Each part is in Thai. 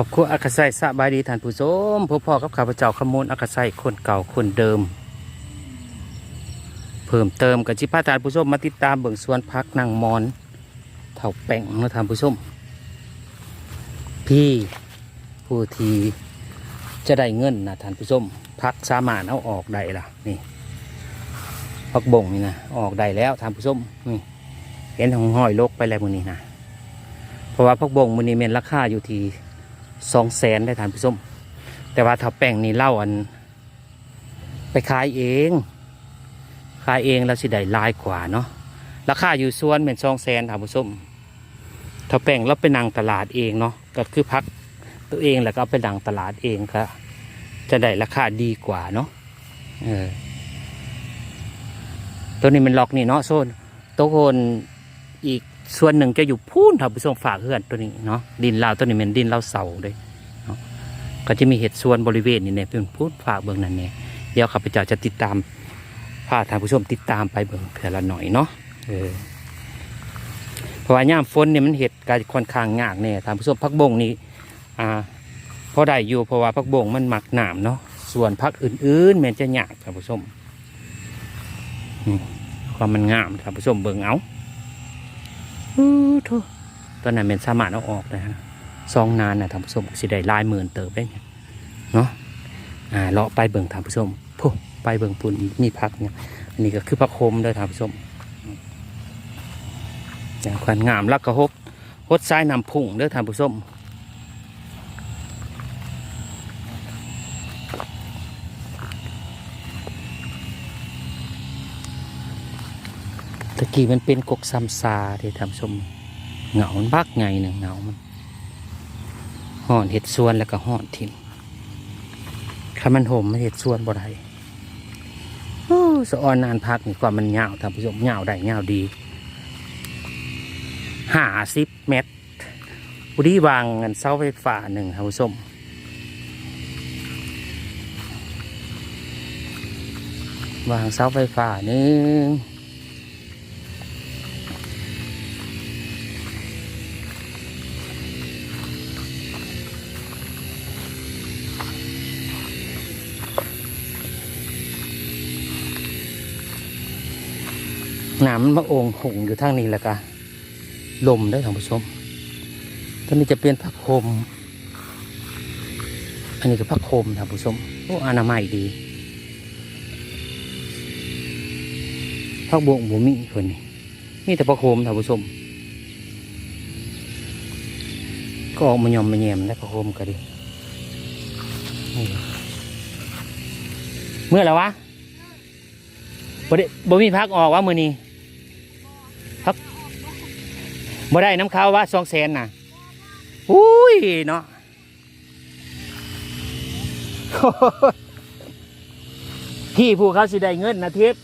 อบคุณอากาไซสบายดีท่านผู้ชมพ่อพ่อกับข้าพเจ้าขมูลอากาไซคนเก่าคนเดิม เพิ่มเติมกับจิพาท่านผู้ชมมาติดตามเบิ่งสวนพักนางมอนเถาแป้งนะท่านผู้ชม พี่ผู้ที่จะได้เงินนะท่านผู้ชมพักสามารถเอาออกได้ล่ะนี่พักบ่งนี่นะออกได้แล้วท่านผู้ชมนี่เห็นของห้อยลกไปแล้วมือนี้นะเพราะว่าพักบ่งมือนี้เมนราคาอยู่ที่ สองแสนได้ทานผู้ชมแต่ว่าถ้าแป้งนี่เล่าอัน ไปขายเอง ขายเองแล้วสิได้ลายกว่าเนาะราคาอยู่ส่วนเป็นสองแสนทานผู้ชมถ้าแป้งเราไปนั่งตลาดเองเนาะก็คือพักตัวเองแล้วก็เอาไปนั่งตลาดเองก็จะได้ราคาดีกว่าเนาะเออตัวนี้มันล็อกนี่เนาะโซนตัวคนอีก ส่วนหนึ่งจะอยู่พูนท่าผู้ชมฝากเพื่อนตัวนี้เนาะดินลาวตัวนี้เป็นดินลาวเสาเลยเนาะก็จะมีเห็ดส่วนบริเวณนี่เนี่ยเป็นพูดฝากเบื้องนั้นเนี่ยเดี๋ยวข้าพเจ้าจะติดตามพาท่านผู้ชมติดตามไปเบื้องแต่ละหน่อยเนาะเออเพราะว่าย่ามฝนเนี่ยมันเห็ดการค่อนข้างยากเนี่ยท่านผู้ชมพักบงนี่อ่าพอได้อยู่เพราะว่าพักบงมันหมักหนามเนาะส่วนพักอื่นๆมันจะยากท่านผู้ชมความมันงามท่านผู้ชมเบิ่งเอา อู้โถตอนนั้นเป็นสามารถเอาออกนะฮะซองนานนะท่านผู้ชมสิได้ลายหมื่นเติบได้เนี่ยเนาะอ่าเลาะไปเบิ่งท่านผู้ชมพูไปเบิ่งปุ่นอีกมีพักเนี่ยอันนี้ก็คือพักโคมเด้อท่านผู้ชมอย่างควันงามแล้วก็ฮดฮดซ้ายนำพุ่งเด้อท่านผู้ชม ตะกี้มันเป็นกกซัมซาที่ท่านผู้ชมเหงามันบักไงหนึ่งเหงามันห่อนเห็ดส่วนแล้วก็ห่อนทิมถ้ามันห่มมันเห็ดส่วนบ่ได้อสะออนนานพักนี่กว่ามันยาท่านผู้ชมยาได้ยาดีห้าสิบเมตรปุรีวางเงินเสาไฟฟ้าหนึ่งท่านผู้ชมวางเสาไฟฟ้าหนึ่ง น้ำมันมาโองหงอยู่ทางนี้แหละกะลมได้ท่านผู้ชมตอนนี้จะเป็นผักโคมอันนี้คือผักโคมท่านผู้ชมโอ้อนามัยดีผักบวงบุมีคนนี้นี่แต่ผักโคมท่านผู้ชมก็ออกมายอมมาแยมได้ผักโคมก็ดีเมื่อไหรวะบ่ได้บ่มีพักออกว่ามือนี้ บ่ได้น้ำข้าวว่าสองแสนน่ะอุ้ยเนาะพี่ผู้เขาสิได้เงินนะทิพย์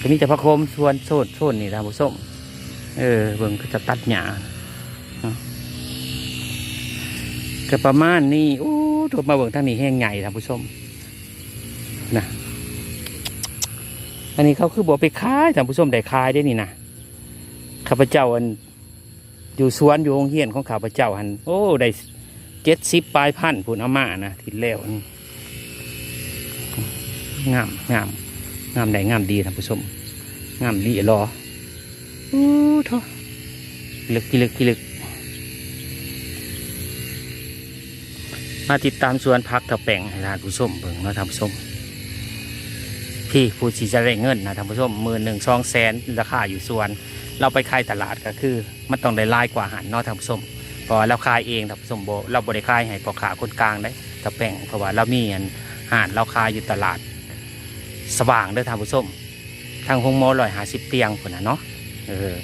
ทีนี้จะพระโคมชวนโซดโซนนี่นะผู้ส้มเออเบิ่งก็จะตัดหญ้าเนาะก็ประมาณนี้โอ้ถูกมาเบิ่งทางนี้แห้งใหญ่ท่านผู้ชมนะ อันนี้เขาคือบอกไปขายท่านผู้ชมได้ขายได้นี่นะข้าพเจ้าอันอยู่สวนอยู่โรงเรียนของข้าพเจ้าหันโอ้ได้เจ็ดสิบปลายพันพูนอาม่านะทิศแล้วนี่งามงามงามได้งามดีท่านผู้ชมงามลีรอโอ้โถพิลึกพิลึกพิลึกมาติดตามสวนพักตะแปงให้ท่านผู้ชมเบิ่งเนาะท่านผู้ชม พี่ผู้ที่จะได้เงินนะท่านผู้ชมมื่นหนึ่งสองแสนราคาอยู่ส่วน เราไปขายตลาดก็คือ มันต้องได้รายกว่าหันนอกท่านผู้ชมพราะว่าเราขายเองท่านผู้ชมโบเราบริขายให้พ่อขาคนกลางได้ตะแป่งเพราะว่าเรามีอันหานเราขายอยู่ตลาด สว่างเด้อท่านผู้ชมทางหงโมลอยหาสิบเตียงคนนะเนาะเออ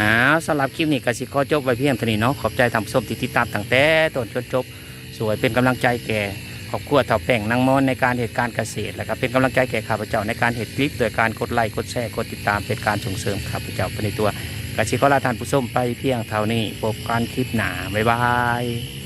อ้าวสำหรับคลิปนี้กสิขอจบไว้เพียงเท่านี้เนาะขอบใจท่านผู้ชมที่ติดตามตั้งแต่ต้นจนจบ สวยเป็นกำลังใจแก่ อบครัวเถ่าแป่งนางมอนในการเหตุการเกษตรและก็เป็นกำลังใจแก่ข้าพเจ้าในการเหตุคลิปโดยการกดไลค์กดแชร์กดติดตามเป็นการส่งเสริมข้าพเจ้าไปในตัวกระชิขอลาทานผู้ส้มไปเพียงเท่านี้พบกันคลิปหนาบ๊ายบาย